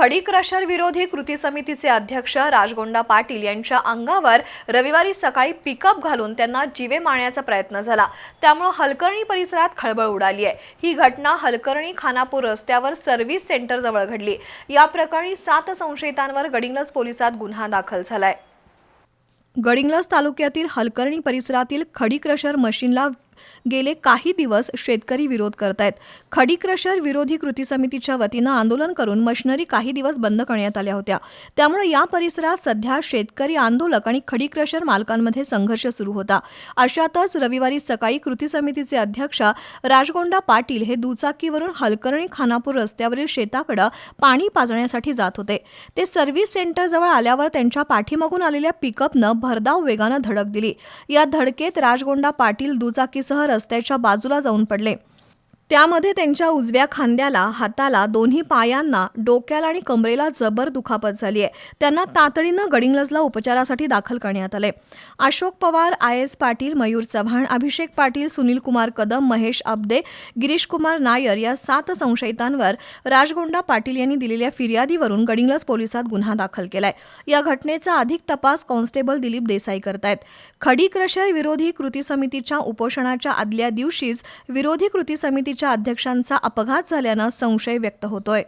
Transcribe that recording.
खडी क्रशर विरोधी कृती समितीचे अध्यक्ष राजगोंडा पाटील यांच्या अंगावर रविवारी सकाळी पिकअप घालून त्यांना जीवे मारण्याचा प्रयत्न झाला. त्यामुळे हलकर्णी परिसरात खळबळ उडाली आहे. ही घटना हलकर्णी खानापूर रस्त्यावर सर्व्हिस सेंटर जवळ घडली. या प्रकरणी सात संशयितांवर गडिंग्लज पोलिसात गुन्हा दाखल झालाय. गडिंगलज तालुक्यातील हलकर्णी परिसरातील खडी क्रशर मशीनला गेले काही दिवस शेतकरी विरोध करतायत. खडी क्रशर विरोधी कृती समितीच्या वतीनं आंदोलन करून मशिनरी काही दिवस बंद करण्यात आल्या होत्या. त्यामुळे या परिसरात सध्या शेतकरी आंदोलक आणि खडी क्रशर मालकांमध्ये संघर्ष सुरू होता. अशातच रविवारी सकाळी कृती समितीचे अध्यक्ष राजगोंडा पाटील हे दुचाकीवरून हलकर्णी खानापूर रस्त्यावरील शेताकडे पाणी पाजण्यासाठी जात होते. ते सर्व्हिस सेंटरजवळ आल्यावर त्यांच्या पाठीमागून आलेल्या पिकअपनं भरधाव वेगानं धडक दिली. या धडकेत राजगोंडा पाटील दुचाकी दुचाकीसह रस्त्याच्या बाजूला जाऊन पडले. त्यामध्ये त्यांच्या उजव्या खांद्याला हाताला दोन्ही पायांना डोक्याला आणि कमरेला जबर दुखापत झाली आहे त्यांना तातडीनं गडिंग्लजला उपचारासाठी दाखल करण्यात आले अशोक पवार आय एस पाटील मयूर चव्हाण अभिषेक पाटील सुनील कुमार कदम महेश अब्दे गिरीश कुमार नायर या सात संशयितांवर राजगोंडा पाटील यांनी दिलेल्या फिर्यादीवरून गडिंग्लज पोलिसात गुन्हा दाखल केलाय. या घटनेचा अधिक तपास कॉन्स्टेबल दिलीप देसाई करतायत. खडी क्रशर विरोधी कृती समितीच्या उपोषणाच्या आदल्या दिवशीच विरोधी कृती समितीच्या अध्यक्षांचा अपघात झाल्यानं संशय व्यक्त होतोय.